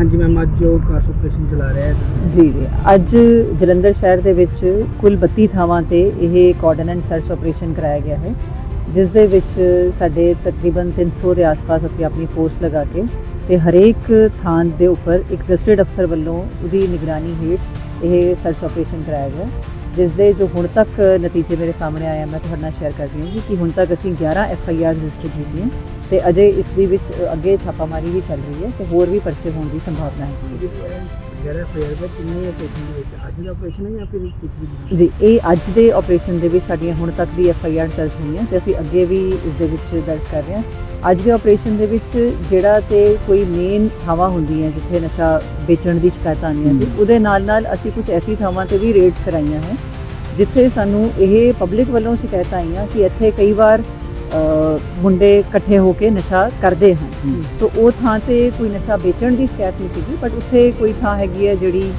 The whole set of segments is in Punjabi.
ਹਾਂਜੀ ਮੈਮ ਅੱਜ ਉਹ ਕਾਸ ਆਪਰੇਸ਼ਨ ਚਲਾ ਰਿਹਾ ਹੈ। ਜੀ ਜੀ। ਅੱਜ ਜਲੰਧਰ ਸ਼ਹਿਰ ਦੇ ਵਿੱਚ ਕੁੱਲ 32 ਥਾਵਾਂ ਤੇ ਇਹ ਕੋਆਰਡੀਨੇਟ ਸਰਚ ਆਪਰੇਸ਼ਨ ਕਰਾਇਆ ਗਿਆ ਹੈ, ਜਿਸ ਦੇ ਵਿੱਚ ਸਾਡੇ ਤਕਰੀਬਨ 300 ਦੇ ਆਸ-ਪਾਸ ਅਸੀਂ ਆਪਣੀ ਫੋਰਸ ਲਗਾ ਕੇ ਤੇ ਹਰੇਕ ਥਾਂ ਦੇ ਉੱਪਰ ਇੱਕ ਗਸਟਡ ਅਫਸਰ ਵੱਲੋਂ ਉਹਦੀ ਨਿਗਰਾਨੀ ਹੇਠ ਇਹ ਸਰਚ ਆਪਰੇਸ਼ਨ ਕਰਾਇਆ ਗਿਆ, ਜਿਸ ਦੇ ਜੋ ਹੁਣ ਤੱਕ ਨਤੀਜੇ ਮੇਰੇ ਸਾਹਮਣੇ ਆਏ ਆ, ਮੈਂ ਤੁਹਾਡੇ ਨਾਲ ਸ਼ੇਅਰ ਕਰਦੀ ਹਾਂ ਜੀ ਕਿ ਹੁਣ ਤੱਕ ਅਸੀਂ 11 ਐਫ ਆਈ ਆਰ ਰਜਿਸਟਰ ਕੀਤੀਆਂ। ਤੇ ਅਜੇ ਇਸ ਦੇ ਵਿੱਚ ਅੱਗੇ ਛਾਪਾਮਾਰੀ ਵੀ ਚੱਲ ਰਹੀ ਹੈ ਤੇ ਹੋਰ ਵੀ ਪਰਚੇ ਹੋਣ ਦੀ ਸੰਭਾਵਨਾ ਹੈ। ਜਿਹੜਾ ਫੇਰ ਦਾ ਕਿੰਨੇ ਆਪਰੇਸ਼ਨ ਦੇ ਵਿੱਚ? ਅੱਜ ਦਾ ਆਪਰੇਸ਼ਨ ਹੈ ਜਾਂ ਫਿਰ ਪਿਛਲੀ ਦਿਨ ਜੀ ਇਹ ਅੱਜ ਦੇ ਆਪਰੇਸ਼ਨ ਦੇ ਵਿੱਚ ਸਾਡੀਆਂ ਹੁਣ ਤੱਕ ਦੀ ਐਫ ਆਈ ਆਰ ਦਰਜ ਹੋਈਆਂ ਤੇ ਅਸੀਂ ਅੱਗੇ ਵੀ ਇਸ ਦੇ ਵਿੱਚ ਦਰਜ ਕਰ ਰਹੇ ਹਾਂ। ਅੱਜ ਦੇ ਆਪਰੇਸ਼ਨ ਦੇ ਵਿੱਚ ਜਿਹੜਾ ਤੇ ਕੋਈ ਮੇਨ ਥਾਵਾਂ ਹੁੰਦੀਆਂ ਜਿੱਥੇ ਨਸ਼ਾ ਵੇਚਣ ਦੀ ਸ਼ਿਕਾਇਤਾਂ ਆਉਂਦੀਆਂ ਸੀ ਉਹਦੇ ਨਾਲ ਨਾਲ ਅਸੀਂ ਕੁਝ ਐਸੀ ਥਾਵਾਂ ਤੇ ਵੀ ਰੇਡਸ ਕਰਾਈਆਂ ਹੈ ਜਿੱਥੇ ਸਾਨੂੰ ਇਹ ਪਬਲਿਕ ਵੱਲੋਂ ਸ਼ਿਕਾਇਤਾਂ ਆਈਆਂ ਕਿ ਇੱਥੇ ਕਈ ਵਾਰ ਮੁੰਡੇ ਇਕੱਠੇ ਹੋ ਕੇ ਨਸ਼ਾ ਕਰਦੇ ਹਨ। ਸੋ ਉਹ ਥਾਂ ਤੇ ਕੋਈ ਨਸ਼ਾ ਵੇਚਣ ਦੀ ਸ਼ਿਕਾਇਤ ਨਹੀਂ ਸੀਗੀ ਬਟ ਉੱਥੇ ਕੋਈ ਥਾਂ ਹੈਗੀ ਹੈ ਜਿਹੜੀ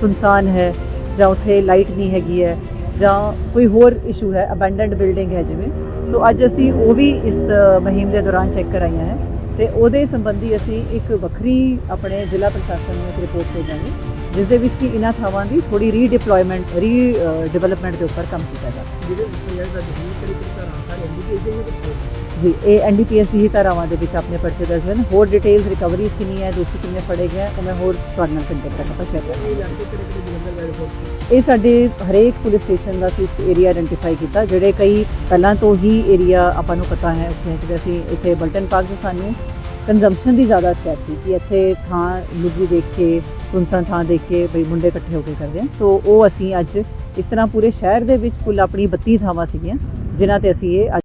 ਸੁਨਸਾਨ ਹੈ ਜਾਂ ਉੱਥੇ ਲਾਈਟ ਨਹੀਂ ਹੈਗੀ ਹੈ ਜਾਂ ਕੋਈ ਹੋਰ ਇਸ਼ੂ ਹੈ ਅਬੈਂਡਨਡ ਬਿਲਡਿੰਗ ਹੈ ਜਿਵੇਂ। ਸੋ ਅੱਜ ਅਸੀਂ ਉਹ ਵੀ ਇਸ ਮੁਹਿੰਮ ਦੇ ਦੌਰਾਨ ਚੈੱਕ ਕਰਾਈਆਂ ਹੈ ਤੇ ਉਹਦੇ ਸੰਬੰਧੀ ਅਸੀਂ ਇੱਕ ਵੱਖਰੀ ਆਪਣੇ ਜ਼ਿਲ੍ਹਾ ਪ੍ਰਸ਼ਾਸਨ ਨੂੰ ਇੱਕ ਰਿਪੋਰਟ ਭੇਜਾਂਗੇ ਜਿਸ ਦੇ ਵਿੱਚ ਕਿ ਇਹਨਾਂ ਥਾਵਾਂ ਦੀ ਥੋੜੀ ਰੀਡਿਪਲੋਇਮੈਂਟ ਰੀ ਡਿਵੈਲਪਮੈਂਟ ਦੇ ਉੱਪਰ ਕੰਮ ਕੀਤਾ ਜਾਵੇ। ਜਿਹੜੇ ਦਾ ਕਰੀ ਕਰੀ ਤਾਂ ਵਿੱਚ ਜੀ ਇਹ ਐਨਡੀਪੀਐਸ ਦੀ ਹੀ ਧਾਰਾਵਾਂ ਦੇ ਵਿੱਚ ਆਪਣੇ ਪਰਚੇ ਦਰਜ ਹੋਏ ਨੇ। ਹੋਰ ਡਿਟੇਲਸ ਰਿਕਵਰੀਜ਼ ਕਿੰਨੀ ਹੈ ਦੋਸ਼ੀ ਕਿੰਨੇ ਫੜੇ ਗਏ ਉਹ ਮੈਂ ਹੋਰ ਤੁਹਾਡੇ ਨਾਲ ਕੰਟੈਕਟ ਸ਼ੇਅਰ ਕਰਾਂਗੇ। ਇਹ ਸਾਡੇ ਹਰੇਕ ਪੁਲਿਸ ਸਟੇਸ਼ਨ ਦਾ ਅਸੀਂ ਏਰੀਆ ਆਇਡੈਂਟੀਫਾਈ ਕੀਤਾ ਜਿਹੜੇ ਕਈ ਪਹਿਲਾਂ ਤੋਂ ਹੀ ਏਰੀਆ ਆਪਾਂ ਨੂੰ ਪਤਾ ਹੈ ਉੱਥੇ ਅਸੀਂ ਇੱਥੇ ਬਲਟਨ ਪਾਰਕ ਤੋਂ ਸਾਨੂੰ ਕੰਜ਼ੰਪਸ਼ਨ ਦੀ ਜ਼ਿਆਦਾ ਸ਼ਿਕਾਇਤ ਸੀ ਕਿ ਇੱਥੇ ਥਾਂ ਲੁੱਗੀ ਦੇਖ ਕੇ ਸੁਨਸਾਨ ਥਾਂ ਦੇਖ ਕੇ ਬਈ ਮੁੰਡੇ ਇਕੱਠੇ ਹੋ ਕੇ ਕਰਦੇ ਆ। ਸੋ ਉਹ ਅਸੀਂ ਅੱਜ ਇਸ ਤਰ੍ਹਾਂ ਪੂਰੇ ਸ਼ਹਿਰ ਦੇ ਵਿੱਚ ਕੁੱਲ ਆਪਣੀ 32 ਥਾਵਾਂ ਸੀਗੀਆਂ, ਜਿਨ੍ਹਾਂ ਤੇ ਅਸੀਂ ਇਹ